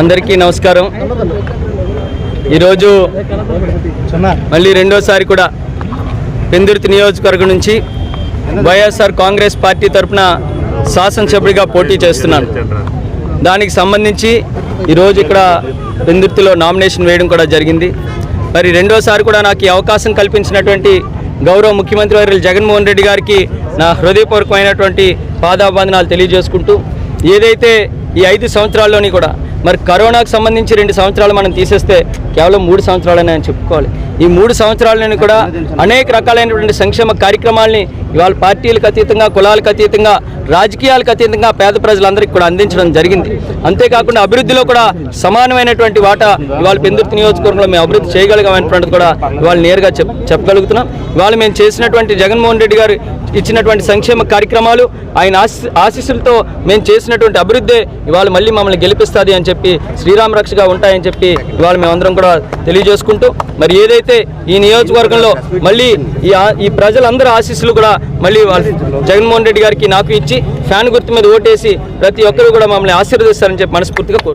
అందరికీ నమస్కారం. ఈరోజు మళ్ళీ రెండోసారి కూడా పెందుర్తి నియోజకవర్గం నుంచి వైఎస్ఆర్ కాంగ్రెస్ పార్టీ తరఫున శాసనసభ్యుడిగా పోటీ చేస్తున్నాను. దానికి సంబంధించి ఈరోజు ఇక్కడ పెందుర్తిలో నామినేషన్ వేయడం కూడా జరిగింది. మరి రెండోసారి కూడా నాకు ఈ అవకాశం కల్పించినటువంటి గౌరవ ముఖ్యమంత్రి వారి జగన్మోహన్ రెడ్డి గారికి నా హృదయపూర్వకమైనటువంటి పాదాబంధనాలు తెలియజేసుకుంటూ ఏదైతే ఈ ఐదు సంవత్సరాల్లోని కూడా మరి కరోనాకు సంబంధించి రెండు సంవత్సరాలు మనం తీసేస్తే కేవలం మూడు సంవత్సరాలని అని చెప్పుకోవాలి. ఈ మూడు సంవత్సరాలని కూడా అనేక రకాలైనటువంటి సంక్షేమ కార్యక్రమాలని ఇవాళ పార్టీలకు అతీతంగా కులాలకు అతీతంగా రాజకీయాలకు అతీతంగా పేద ప్రజలందరికీ కూడా అందించడం జరిగింది. అంతేకాకుండా అభివృద్ధిలో కూడా సమానమైనటువంటి వాటా ఇవాళ పెందుర్తి నియోజకవర్గంలో మేము అభివృద్ధి చేయగలిగామనేటువంటిది కూడా ఇవాళ నేరుగా చెప్ చెప్పగలుగుతున్నాం. ఇవాళ మేము చేసినటువంటి జగన్మోహన్ రెడ్డి గారు ఇచ్చినటువంటి సంక్షేమ కార్యక్రమాలు ఆయన ఆశి ఆశీస్సులతో మేము చేసినటువంటి అభివృద్ధి ఇవాళ మళ్ళీ మమ్మల్ని గెలిపిస్తుంది అని చెప్పి శ్రీరామ రక్షగా ఉంటాయని చెప్పి ఇవాళ మేమందరం కూడా తెలియజేసుకుంటూ మరి ఏదైతే ఈ నియోజకవర్గంలో మళ్ళీ ఈ ఈ ప్రజలందరూ ఆశీస్సులు కూడా మళ్ళీ జగన్మోహన్ రెడ్డి గారికి నాకు ఇచ్చి ఫ్యాన్ గుర్తు మీద ఓటేసి ప్రతి ఒక్కరు కూడా మమ్మల్ని ఆశీర్వదిస్తారని చెప్పి మనస్ఫూర్తిగా